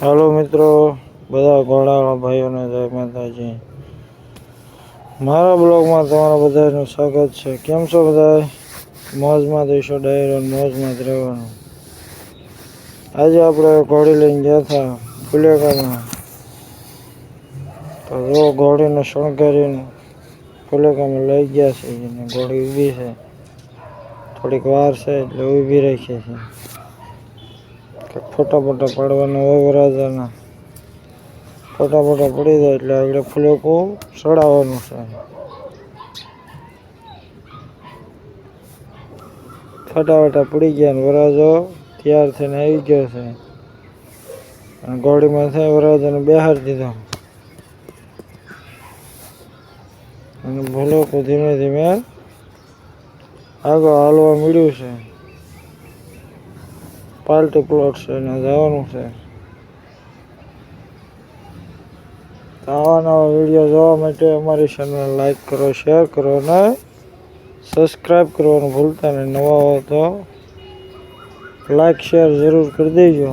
હાલો મિત્રો, બધા ઘોડાવાળા ભાઈઓને જય માતાજી. મારા બ્લોગમાં તમારા બધાનું સ્વાગત છે. કેમ છો બધા? મોજમાં દઈશો ડાયરો મોજમાં જ રહેવાનું. આજે આપણે ઘોડી લઈને ગયા હતા ફુલેકામાં તો જો ઘોડીને શણગારીને ફુલેકામાં લઈ ગયા છે ઘોડી ઊભી છે. થોડીક વાર છે એટલે ઊભી રાખીએ છે. કે ફોટા ફોટા પાડવાના હોય વરાજાના ફોટા ફોટા પડી જાય એટલે આગળ ફુલેકું ચડાવવાનું છે. ફટાફટા પડી ગયા ને વરાજો તૈયાર થઈને આવી ગયો છે. અને ગોળીમાં થઈ વરાજાને બહાર દીધો. અને ભૂલોકો ધીમે ધીમે આગળ હાલવા મળ્યું છે. પાર્ટી પ્લોટ છે ને જવાનું છે આવા નવા વીડિયો જોવા માટે અમારી ચેનલ લાઈક કરો શેર કરો ને સબસ્ક્રાઈબ કરવાનું ભૂલતા નહીં નવા હો તો લાઈક શેર જરૂર કરી દેજો